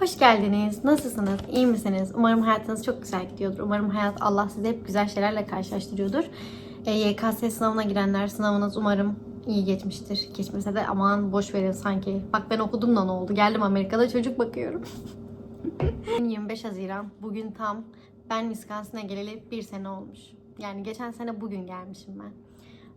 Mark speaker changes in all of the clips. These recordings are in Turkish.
Speaker 1: Hoş geldiniz. Nasılsınız? İyi misiniz? Umarım hayatınız çok güzel gidiyordur. Umarım hayat Allah sizi hep güzel şeylerle karşılaştırıyordur. E, YKS sınavına girenler sınavınız umarım iyi geçmiştir. Geçmese de aman boş verin sanki. Bak ben okudum da ne oldu? Geldim Amerika'da çocuk bakıyorum. 25 Haziran. Bugün tam ben Wisconsin'a geleli bir sene olmuş. Yani geçen sene bugün gelmişim ben.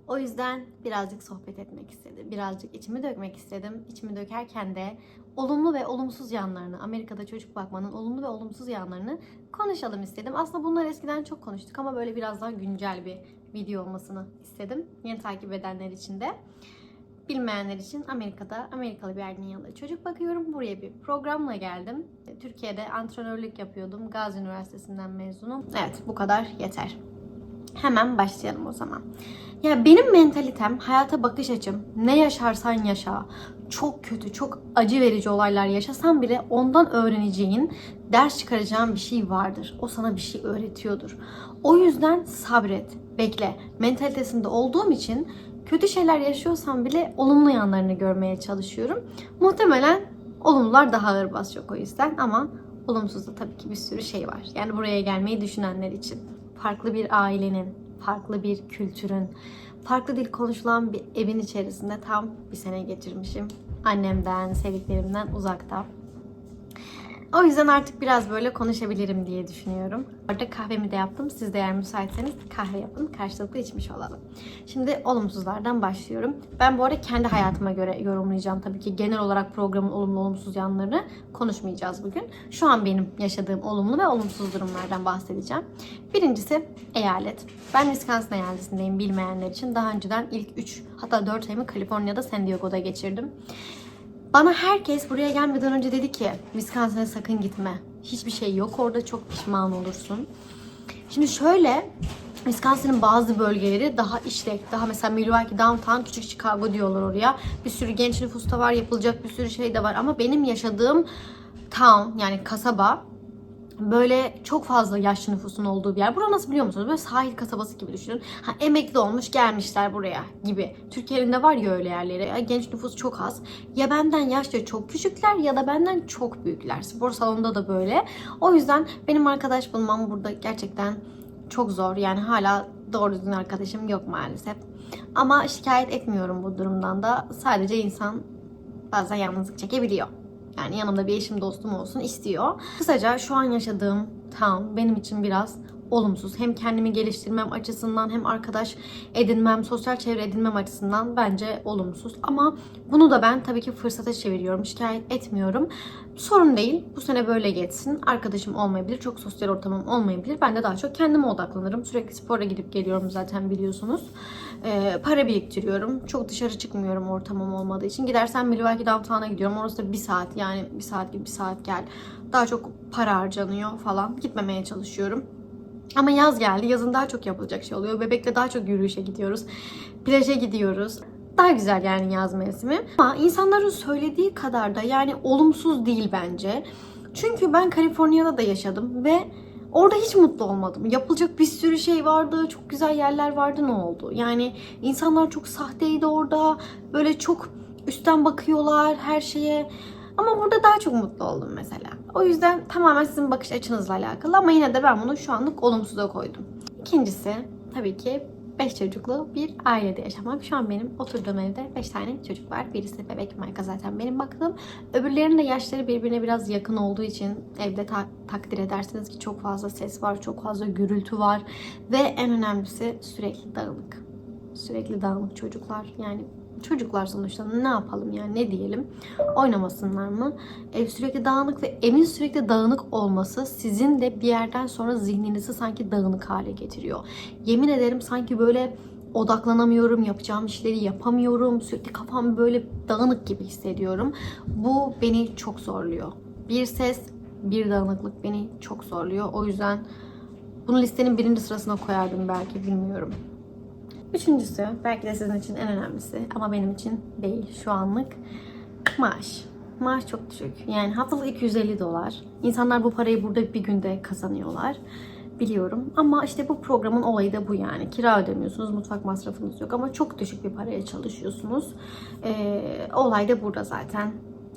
Speaker 1: O yüzden birazcık sohbet etmek istedim. Birazcık içimi dökmek istedim. İçimi dökerken de olumlu ve olumsuz yanlarını, Amerika'da çocuk bakmanın olumlu ve olumsuz yanlarını konuşalım istedim. Aslında bunlar eskiden çok konuştuk ama böyle biraz daha güncel bir video olmasını istedim. Yeni takip edenler için de. Bilmeyenler için Amerika'da Amerikalı bir ailenin yanında çocuk bakıyorum. Buraya bir programla geldim. Türkiye'de antrenörlük yapıyordum. Gazi Üniversitesi'nden mezunum. Evet bu kadar yeter. Hemen başlayalım o zaman. Ya benim mentalitem, hayata bakış açım, ne yaşarsan yaşa, çok kötü, çok acı verici olaylar yaşasan bile ondan öğreneceğin, ders çıkaracağın bir şey vardır. O sana bir şey öğretiyordur. O yüzden sabret, bekle. Mentalitesinde olduğum için kötü şeyler yaşıyorsam bile olumlu yanlarını görmeye çalışıyorum. Muhtemelen olumlular daha ağır basacak o yüzden ama olumsuz da tabii ki bir sürü şey var. Yani buraya gelmeyi düşünenler için. Farklı bir ailenin, farklı bir kültürün, farklı dil konuşulan bir evin içerisinde tam bir sene geçirmişim. Annemden, sevdiklerimden uzakta. O yüzden artık biraz böyle konuşabilirim diye düşünüyorum. Orada kahvemi de yaptım. Siz de eğer müsaitseniz kahve yapın. Karşılıklı içmiş olalım. Şimdi olumsuzlardan başlıyorum. Ben bu arada kendi hayatıma göre yorumlayacağım tabii ki. Genel olarak programın olumlu olumsuz yanlarını konuşmayacağız bugün. Şu an benim yaşadığım olumlu ve olumsuz durumlardan bahsedeceğim. Birincisi eyalet. Ben Wisconsin eyaletindeyim bilmeyenler için. Daha önceden ilk 3 hatta 4 ayımı Kaliforniya'da San Diego'da geçirdim. Bana herkes buraya gelmeden önce dedi ki Wisconsin'e sakın gitme. Hiçbir şey yok orada çok pişman olursun. Şimdi şöyle Wisconsin'in bazı bölgeleri daha işlek, daha mesela Milwaukee downtown, küçük Chicago diyorlar oraya. Bir sürü genç nüfus da var, yapılacak bir sürü şey de var. Ama benim yaşadığım town yani kasaba böyle çok fazla yaşlı nüfusun olduğu bir yer. Bura nasıl biliyor musunuz? Böyle sahil kasabası gibi düşünün. Ha, emekli olmuş gelmişler buraya gibi. Türkiye'nin de var ya öyle yerleri. Ya, genç nüfus çok az. Ya benden yaşça çok küçükler ya da benden çok büyükler. Spor salonunda da böyle. O yüzden benim arkadaş bulmam burada gerçekten çok zor. Yani hala doğru düzgün arkadaşım yok maalesef. Ama şikayet etmiyorum bu durumdan da. Sadece insan bazen yalnızlık çekebiliyor. Yani yanımda bir eşim dostum olsun istiyor. Kısaca şu an yaşadığım town benim için biraz olumsuz. Hem kendimi geliştirmem açısından hem arkadaş edinmem, sosyal çevre edinmem açısından bence olumsuz. Ama bunu da ben tabii ki fırsata çeviriyorum. Şikayet etmiyorum. Sorun değil. Bu sene böyle geçsin. Arkadaşım olmayabilir. Çok sosyal ortamım olmayabilir. Ben de daha çok kendime odaklanırım. Sürekli spora gidip geliyorum zaten biliyorsunuz. Ee, para biriktiriyorum. Çok dışarı çıkmıyorum ortamım olmadığı için. Gidersen Milwaukee downtown'a gidiyorum. Orası da bir saat yani bir saat gibi bir saat gel. Daha çok para harcanıyor falan. Gitmemeye çalışıyorum. Ama yaz geldi. Yazın daha çok yapılacak şey oluyor. Bebekle daha çok yürüyüşe gidiyoruz. Plaja gidiyoruz. Daha güzel yani yaz mevsimi. Ama insanların söylediği kadar da yani olumsuz değil bence. Çünkü ben Kaliforniya'da da yaşadım ve orada hiç mutlu olmadım. Yapılacak bir sürü şey vardı. Çok güzel yerler vardı ne oldu? Yani insanlar çok sahteydi orada. Böyle çok üstten bakıyorlar her şeye. Ama burada daha çok mutlu oldum mesela. O yüzden tamamen sizin bakış açınızla alakalı ama yine de ben bunu şu anlık olumsuza koydum. İkincisi tabii ki 5 çocuklu bir ailede yaşamak. Şu an benim oturduğum evde 5 tane çocuk var. Birisi bebek Mayka zaten benim baktığım. Öbürlerinin de yaşları birbirine biraz yakın olduğu için evde ta- takdir edersiniz ki çok fazla ses var, çok fazla gürültü var. Ve en önemlisi sürekli dağınık. Sürekli dağınık çocuklar. Yani çocuklar sonuçta ne yapalım yani ne diyelim oynamasınlar mı? Ev sürekli dağınık ve evin sürekli dağınık olması sizin de bir yerden sonra zihninizi sanki dağınık hale getiriyor. Yemin ederim sanki böyle odaklanamıyorum, yapacağım işleri yapamıyorum. Sürekli kafam böyle dağınık gibi hissediyorum. Bu beni çok zorluyor. Bir ses, bir dağınıklık beni çok zorluyor. O yüzden bunu listenin birinci sırasına koyardım belki bilmiyorum. Üçüncüsü, belki de sizin için en önemlisi ama benim için değil şu anlık. Maaş. Maaş çok düşük. Yani haftalık 250 dolar. İnsanlar bu parayı burada bir günde kazanıyorlar. Biliyorum. Ama işte bu programın olayı da bu yani. Kira ödemiyorsunuz, mutfak masrafınız yok ama çok düşük bir paraya çalışıyorsunuz. Ee, olay da burada zaten.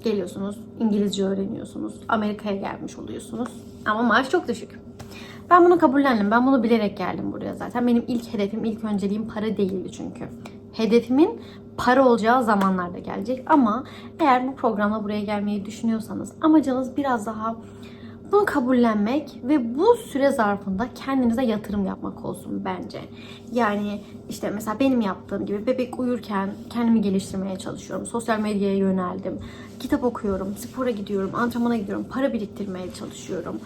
Speaker 1: Geliyorsunuz, İngilizce öğreniyorsunuz, Amerika'ya gelmiş oluyorsunuz. Ama maaş çok düşük. Ben bunu kabullendim. Ben bunu bilerek geldim buraya zaten. Benim ilk hedefim, ilk önceliğim para değildi çünkü. Hedefimin para olacağı zamanlarda gelecek. Ama eğer bu programla buraya gelmeyi düşünüyorsanız amacınız biraz daha bunu kabullenmek ve bu süre zarfında kendinize yatırım yapmak olsun bence. Yani işte mesela benim yaptığım gibi bebek uyurken kendimi geliştirmeye çalışıyorum. Sosyal medyaya yöneldim. Kitap okuyorum, spora gidiyorum, antrenmana gidiyorum, para biriktirmeye çalışıyorum.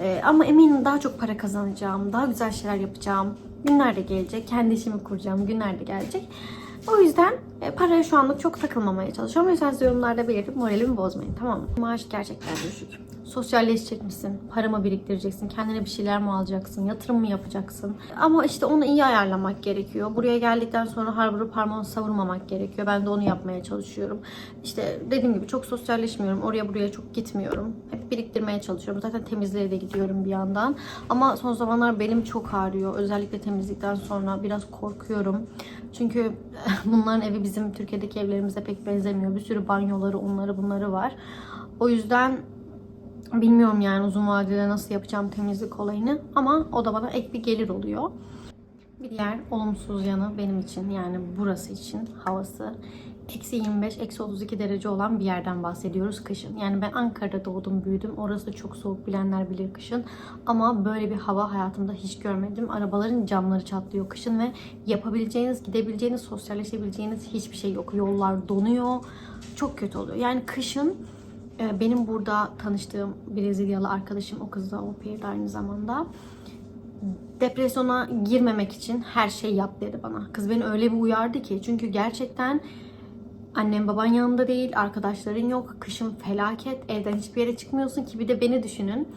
Speaker 1: Ee, ama eminim daha çok para kazanacağım, daha güzel şeyler yapacağım. Günler de gelecek, kendi işimi kuracağım, günler de gelecek. O yüzden e, paraya şu anlık çok takılmamaya çalışıyorum. O yüzden size yorumlarda belirtip moralimi bozmayın tamam mı? Maaş gerçekten düşük. Sosyalleşecek misin? Para mı biriktireceksin? Kendine bir şeyler mi alacaksın? Yatırım mı yapacaksın? Ama işte onu iyi ayarlamak gerekiyor. Buraya geldikten sonra har vurup savurmamak gerekiyor. Ben de onu yapmaya çalışıyorum. İşte dediğim gibi çok sosyalleşmiyorum. Oraya buraya çok gitmiyorum. Hep biriktirmeye çalışıyorum. Zaten temizliğe de gidiyorum bir yandan. Ama son zamanlar belim çok ağrıyor. Özellikle temizlikten sonra biraz korkuyorum. Çünkü bunların evi bizim Türkiye'deki evlerimize pek benzemiyor. Bir sürü banyoları, onları bunları var. O yüzden bilmiyorum yani uzun vadede nasıl yapacağım temizlik olayını. Ama o da bana ek bir gelir oluyor. Bir diğer olumsuz yanı benim için yani burası için havası. Eksi 25, eksi 32 derece olan bir yerden bahsediyoruz kışın. Yani ben Ankara'da doğdum, büyüdüm. Orası da çok soğuk bilenler bilir kışın. Ama böyle bir hava hayatımda hiç görmedim. Arabaların camları çatlıyor kışın ve yapabileceğiniz, gidebileceğiniz, sosyalleşebileceğiniz hiçbir şey yok. Yollar donuyor. Çok kötü oluyor. Yani kışın benim burada tanıştığım Brezilyalı arkadaşım, o kız da au aynı zamanda depresyona girmemek için her şey yap dedi bana. Kız beni öyle bir uyardı ki çünkü gerçekten annem baban yanında değil, arkadaşların yok, kışın felaket, evden hiçbir yere çıkmıyorsun ki bir de beni düşünün.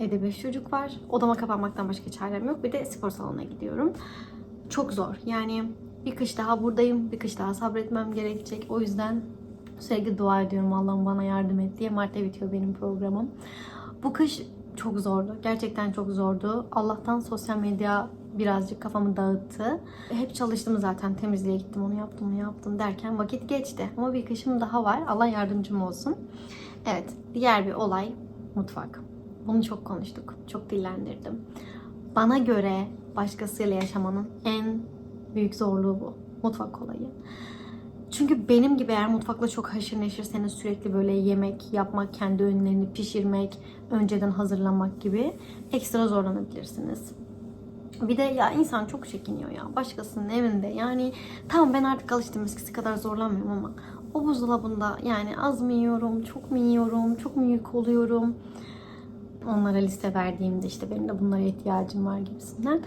Speaker 1: Evde 5 çocuk var. Odama kapanmaktan başka çarem yok. Bir de spor salonuna gidiyorum. Çok zor. Yani bir kış daha buradayım. Bir kış daha sabretmem gerekecek. O yüzden sürekli dua ediyorum Allah'ım bana yardım et diye. Mart'ta bitiyor benim programım. Bu kış çok zordu. Gerçekten çok zordu. Allah'tan sosyal medya birazcık kafamı dağıttı. Hep çalıştım zaten. Temizliğe gittim, onu yaptım, onu yaptım derken vakit geçti. Ama bir kışım daha var. Allah yardımcım olsun. Evet, diğer bir olay mutfak. Bunu çok konuştuk. Çok dillendirdim. Bana göre başkasıyla yaşamanın en büyük zorluğu bu. Mutfak olayı. Çünkü benim gibi eğer mutfakla çok haşır neşirseniz sürekli böyle yemek yapmak, kendi öğünlerini pişirmek, önceden hazırlamak gibi ekstra zorlanabilirsiniz. Bir de ya insan çok çekiniyor ya başkasının evinde. Yani tamam ben artık alıştım eskisi kadar zorlanmıyorum ama o buzdolabında yani az mı yiyorum, çok mu yiyorum, çok mu yük oluyorum onlara liste verdiğimde işte benim de bunlara ihtiyacım var gibisinden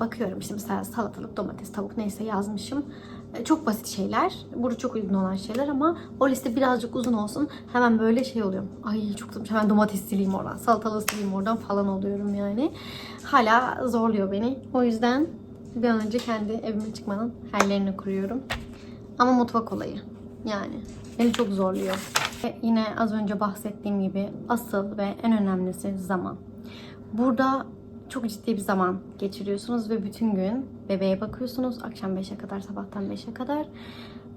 Speaker 1: bakıyorum işte mesela salatalık, domates, tavuk neyse yazmışım. E, Çok basit şeyler. Burada çok uygun olan şeyler ama o liste birazcık uzun olsun. Hemen böyle şey oluyorum. Ay çok sıkmış. Hemen domates sileyim oradan. Salatalığı sileyim oradan falan oluyorum yani. Hala zorluyor beni. O yüzden bir an önce kendi evime çıkmanın hayallerini kuruyorum. Ama mutfak olayı. Yani beni çok zorluyor. Ve yine az önce bahsettiğim gibi asıl ve en önemlisi zaman. Burada çok ciddi bir zaman geçiriyorsunuz ve bütün gün bebeğe bakıyorsunuz. Akşam 5'e kadar, sabahtan 5'e kadar.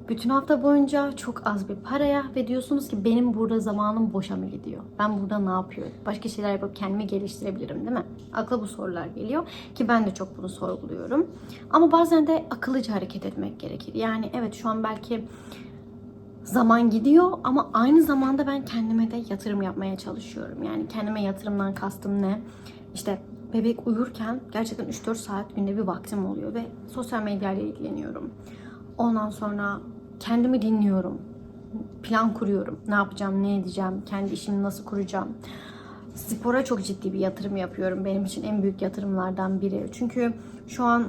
Speaker 1: Bütün hafta boyunca çok az bir paraya ve diyorsunuz ki benim burada zamanım boşa mı gidiyor? Ben burada ne yapıyorum? Başka şeyler yapıp kendimi geliştirebilirim değil mi? Akla bu sorular geliyor ki ben de çok bunu sorguluyorum. Ama bazen de akıllıca hareket etmek gerekir. Yani evet şu an belki zaman gidiyor ama aynı zamanda ben kendime de yatırım yapmaya çalışıyorum. Yani kendime yatırımdan kastım ne? İşte bebek uyurken gerçekten 3-4 saat günde bir vaktim oluyor ve sosyal medyayla ilgileniyorum. Ondan sonra kendimi dinliyorum. Plan kuruyorum. Ne yapacağım, ne edeceğim, kendi işimi nasıl kuracağım. Spora çok ciddi bir yatırım yapıyorum. Benim için en büyük yatırımlardan biri. Çünkü şu an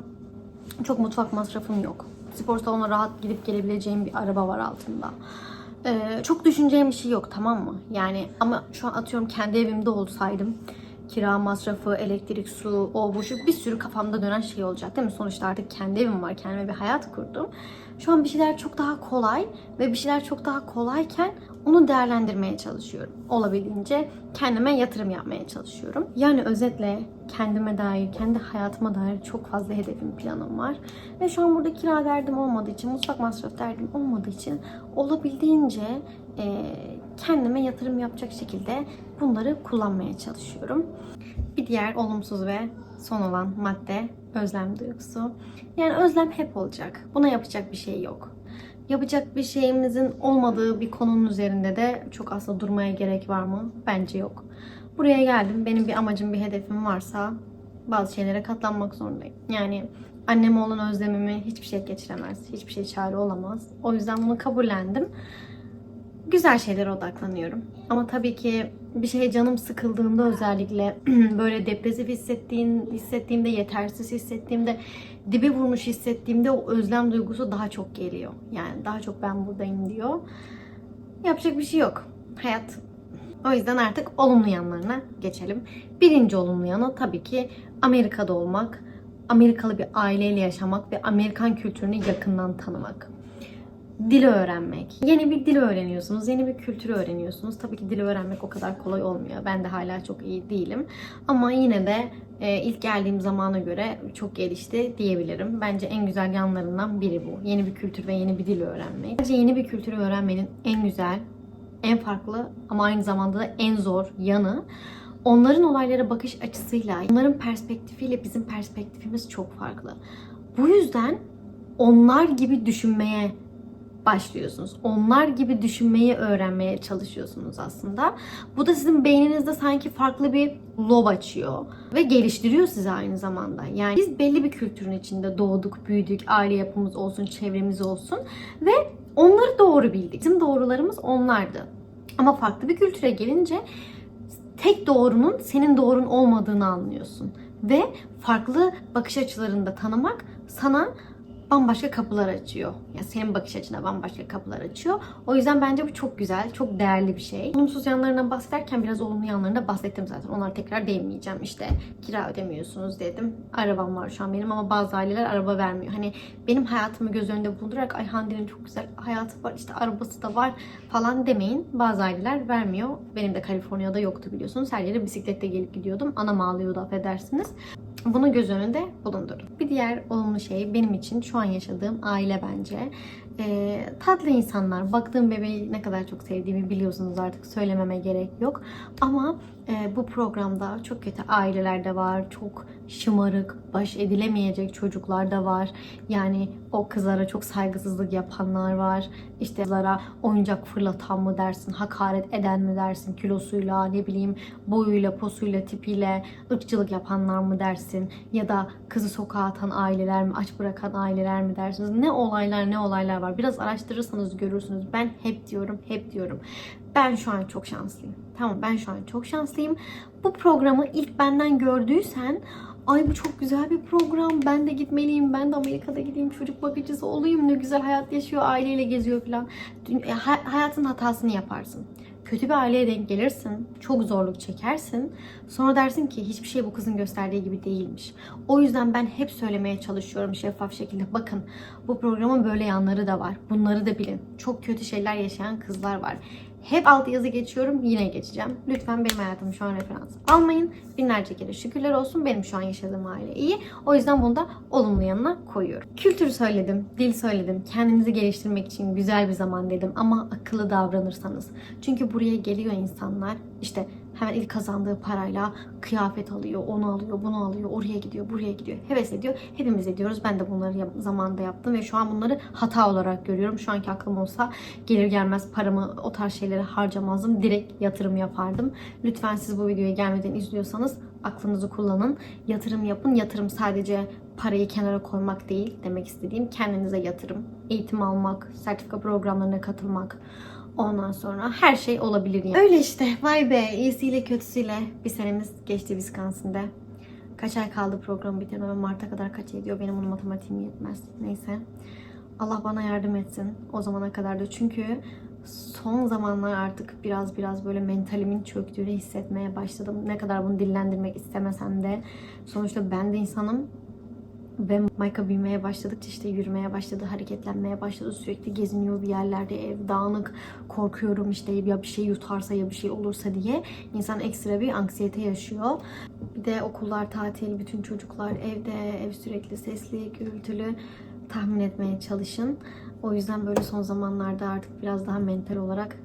Speaker 1: çok mutfak masrafım yok. Spor salonuna rahat gidip gelebileceğim bir araba var altında. Ee, çok düşüneceğim bir şey yok tamam mı? Yani ama şu an atıyorum kendi evimde olsaydım kira masrafı, elektrik, su, o bu şu bir sürü kafamda dönen şey olacak değil mi? Sonuçta artık kendi evim var, kendime bir hayat kurdum. Şu an bir şeyler çok daha kolay ve bir şeyler çok daha kolayken onu değerlendirmeye çalışıyorum. Olabildiğince kendime yatırım yapmaya çalışıyorum. Yani özetle kendime dair, kendi hayatıma dair çok fazla hedefim, planım var. Ve şu an burada kira derdim olmadığı için, mutfak masraf derdim olmadığı için olabildiğince e, kendime yatırım yapacak şekilde bunları kullanmaya çalışıyorum. Bir diğer olumsuz ve son olan madde özlem duygusu. Yani özlem hep olacak. Buna yapacak bir şey yok. Yapacak bir şeyimizin olmadığı bir konunun üzerinde de çok aslında durmaya gerek var mı? Bence yok. Buraya geldim. Benim bir amacım, bir hedefim varsa bazı şeylere katlanmak zorundayım. Yani anneme olan özlemimi hiçbir şey geçiremez. Hiçbir şey çare olamaz. O yüzden bunu kabullendim. Güzel şeylere odaklanıyorum. Ama tabii ki bir şeye canım sıkıldığında özellikle böyle depresif hissettiğim, hissettiğimde, yetersiz hissettiğimde, dibe vurmuş hissettiğimde o özlem duygusu daha çok geliyor. Yani daha çok ben buradayım diyor. Yapacak bir şey yok. Hayat. O yüzden artık olumlu yanlarına geçelim. Birinci olumlu yanı tabii ki Amerika'da olmak, Amerikalı bir aileyle yaşamak ve Amerikan kültürünü yakından tanımak. Dil öğrenmek. Yeni bir dil öğreniyorsunuz, yeni bir kültürü öğreniyorsunuz. Tabii ki dil öğrenmek o kadar kolay olmuyor. Ben de hala çok iyi değilim. Ama yine de e, ilk geldiğim zamana göre çok gelişti diyebilirim. Bence en güzel yanlarından biri bu. Yeni bir kültür ve yeni bir dil öğrenmek. Bence yeni bir kültürü öğrenmenin en güzel, en farklı ama aynı zamanda da en zor yanı onların olaylara bakış açısıyla, onların perspektifiyle bizim perspektifimiz çok farklı. Bu yüzden onlar gibi düşünmeye başlıyorsunuz. Onlar gibi düşünmeyi öğrenmeye çalışıyorsunuz aslında. Bu da sizin beyninizde sanki farklı bir lob açıyor ve geliştiriyor sizi aynı zamanda. Yani biz belli bir kültürün içinde doğduk, büyüdük, aile yapımız olsun, çevremiz olsun ve onları doğru bildik. Bizim doğrularımız onlardı. Ama farklı bir kültüre gelince tek doğrunun senin doğrun olmadığını anlıyorsun. Ve farklı bakış açılarını da tanımak sana bambaşka kapılar açıyor. Yani senin bakış açına bambaşka kapılar açıyor. O yüzden bence bu çok güzel, çok değerli bir şey. Olumsuz yanlarından bahsederken biraz olumlu yanlarına bahsettim zaten. Onlara tekrar değinmeyeceğim. İşte kira ödemiyorsunuz dedim. Arabam var şu an benim ama bazı aileler araba vermiyor. Hani benim hayatımı göz önünde bulundurarak ay Hande'nin çok güzel hayatı var, işte arabası da var falan demeyin. Bazı aileler vermiyor. Benim de Kaliforniya'da yoktu biliyorsunuz. Her yere bisikletle gelip gidiyordum. Anam ağlıyordu affedersiniz. Bunu göz önünde bulundurun. Bir diğer olumlu şey benim için şu an yaşadığım aile bence. Ee, tatlı insanlar. Baktığım bebeği ne kadar çok sevdiğimi biliyorsunuz artık söylememe gerek yok. Ama e, bu programda çok kötü aileler de var. Çok şımarık, baş edilemeyecek çocuklar da var. Yani o kızlara çok saygısızlık yapanlar var. İşte kızlara oyuncak fırlatan mı dersin, hakaret eden mi dersin, kilosuyla, ne bileyim boyuyla, posuyla, tipiyle ırkçılık yapanlar mı dersin? Ya da kızı sokağa atan aileler mi, aç bırakan aileler mi dersiniz? Ne olaylar ne olaylar var. Biraz araştırırsanız görürsünüz. Ben hep diyorum, hep diyorum. Ben şu an çok şanslıyım. Tamam ben şu an çok şanslıyım. Bu programı ilk benden gördüysen ay bu çok güzel bir program. Ben de gitmeliyim. Ben de Amerika'da gideyim. Çocuk bakıcısı olayım. Ne güzel hayat yaşıyor. Aileyle geziyor falan. Hayatın hatasını yaparsın. Kötü bir aileye denk gelirsin. Çok zorluk çekersin. Sonra dersin ki hiçbir şey bu kızın gösterdiği gibi değilmiş. O yüzden ben hep söylemeye çalışıyorum şeffaf şekilde. Bakın bu programın böyle yanları da var. Bunları da bilin. Çok kötü şeyler yaşayan kızlar var. Hep alt yazı geçiyorum yine geçeceğim. Lütfen benim hayatım şu an referans almayın. Binlerce kere şükürler olsun benim şu an yaşadığım aile iyi. O yüzden bunu da olumlu yanına koyuyorum. Kültür söyledim, dil söyledim. Kendinizi geliştirmek için güzel bir zaman dedim ama akıllı davranırsanız. Çünkü buraya geliyor insanlar işte hemen ilk kazandığı parayla kıyafet alıyor, onu alıyor, bunu alıyor, oraya gidiyor, buraya gidiyor, heves ediyor. Hepimiz ediyoruz. Ben de bunları yap- zamanında yaptım ve şu an bunları hata olarak görüyorum. Şu anki aklım olsa gelir gelmez paramı o tarz şeylere harcamazdım. Direkt yatırım yapardım. Lütfen siz bu videoyu gelmeden izliyorsanız aklınızı kullanın. Yatırım yapın. Yatırım sadece parayı kenara koymak değil demek istediğim kendinize yatırım. Eğitim almak, sertifika programlarına katılmak, Ondan sonra her şey olabilir yani. Öyle işte. Vay be. iyisiyle kötüsüyle bir senemiz geçti Wisconsin'de. Kaç ay kaldı programı bitirmeme? Mart'a kadar kaç ediyor? Benim onun matematiğim yetmez. Neyse. Allah bana yardım etsin o zamana kadar da. Çünkü son zamanlar artık biraz biraz böyle mentalimin çöktüğünü hissetmeye başladım. Ne kadar bunu dillendirmek istemesem de. Sonuçta ben de insanım. Ve Mayka büyümeye başladıkça işte yürümeye başladı, hareketlenmeye başladı. Sürekli geziniyor bir yerlerde, ev dağınık. Korkuyorum işte ya bir şey yutarsa ya bir şey olursa diye. İnsan ekstra bir anksiyete yaşıyor. Bir de okullar tatil, bütün çocuklar evde, ev sürekli sesli, gürültülü. Tahmin etmeye çalışın. O yüzden böyle son zamanlarda artık biraz daha mental olarak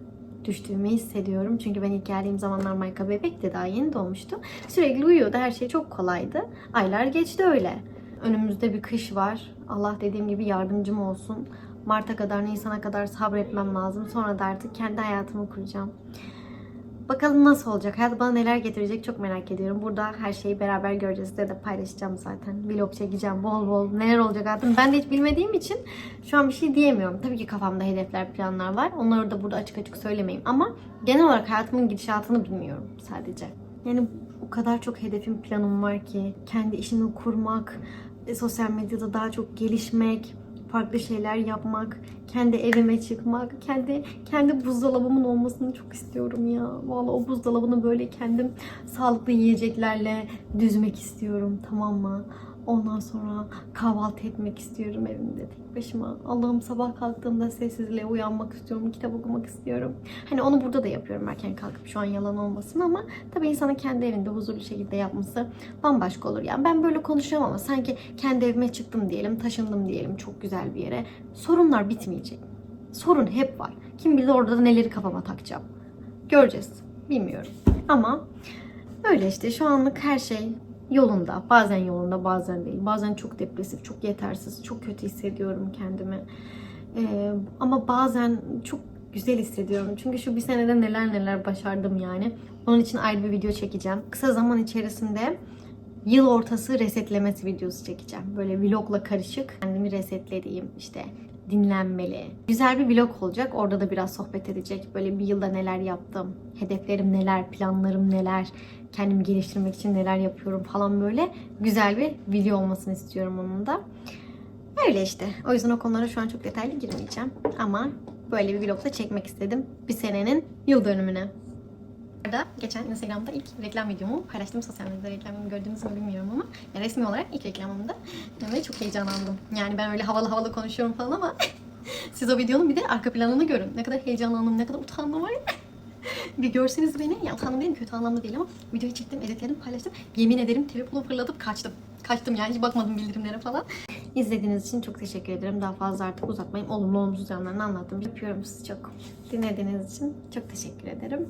Speaker 1: düştüğümü hissediyorum. Çünkü ben ilk geldiğim zamanlar Mayka bebekti daha yeni doğmuştu. Sürekli uyuyordu. Her şey çok kolaydı. Aylar geçti öyle. Önümüzde bir kış var. Allah dediğim gibi yardımcım olsun. Mart'a kadar, Nisan'a kadar sabretmem lazım. Sonra da artık kendi hayatımı kuracağım. Bakalım nasıl olacak? Hayat bana neler getirecek çok merak ediyorum. Burada her şeyi beraber göreceğiz. Size de paylaşacağım zaten. Vlog çekeceğim bol bol. Neler olacak hayatım? Ben de hiç bilmediğim için şu an bir şey diyemiyorum. Tabii ki kafamda hedefler, planlar var. Onları da burada açık açık söylemeyeyim. Ama genel olarak hayatımın gidişatını bilmiyorum sadece. Yani o kadar çok hedefim, planım var ki. Kendi işimi kurmak, sosyal medyada daha çok gelişmek, farklı şeyler yapmak, kendi evime çıkmak, kendi kendi buzdolabımın olmasını çok istiyorum ya. Vallahi o buzdolabını böyle kendim sağlıklı yiyeceklerle düzmek istiyorum tamam mı? Ondan sonra kahvaltı etmek istiyorum evimde tek başıma. Allah'ım sabah kalktığımda sessizliğe uyanmak istiyorum, kitap okumak istiyorum. Hani onu burada da yapıyorum erken kalkıp şu an yalan olmasın ama tabii insanın kendi evinde huzurlu şekilde yapması bambaşka olur. Yani ben böyle konuşuyorum ama sanki kendi evime çıktım diyelim, taşındım diyelim çok güzel bir yere. Sorunlar bitmeyecek. Sorun hep var. Kim bilir orada da neleri kafama takacağım. Göreceğiz. Bilmiyorum. Ama öyle işte şu anlık her şey yolunda. Bazen yolunda bazen değil. Bazen çok depresif, çok yetersiz, çok kötü hissediyorum kendimi. Ee, ama bazen çok güzel hissediyorum. Çünkü şu bir senede neler neler başardım yani. Onun için ayrı bir video çekeceğim. Kısa zaman içerisinde yıl ortası resetlemesi videosu çekeceğim. Böyle vlogla karışık kendimi resetlediğim işte dinlenmeli. Güzel bir vlog olacak. Orada da biraz sohbet edecek. Böyle bir yılda neler yaptım, hedeflerim neler, planlarım neler, kendimi geliştirmek için neler yapıyorum falan böyle güzel bir video olmasını istiyorum onun da. Öyle işte. O yüzden o konulara şu an çok detaylı girmeyeceğim. Ama böyle bir vlog da çekmek istedim. Bir senenin yıl dönümüne. Arada geçen Instagram'da ilk reklam videomu paylaştım sosyal medyada reklamımı gördüğünüz mü bilmiyorum ama yani resmi olarak ilk reklamımda ve çok heyecanlandım. Yani ben öyle havalı havalı konuşuyorum falan ama siz o videonun bir de arka planını görün. Ne kadar heyecanlandım, ne kadar utandım var ya. Bir görseniz beni, ya utandım değil kötü anlamda değil ama videoyu çektim, editledim, paylaştım. Yemin ederim telefonu fırlatıp kaçtım. Kaçtım yani hiç bakmadım bildirimlere falan. İzlediğiniz için çok teşekkür ederim. Daha fazla artık uzatmayayım. Olumlu olumsuz yanlarını anlattım. Yapıyorum sizi çok. Dinlediğiniz için çok teşekkür ederim.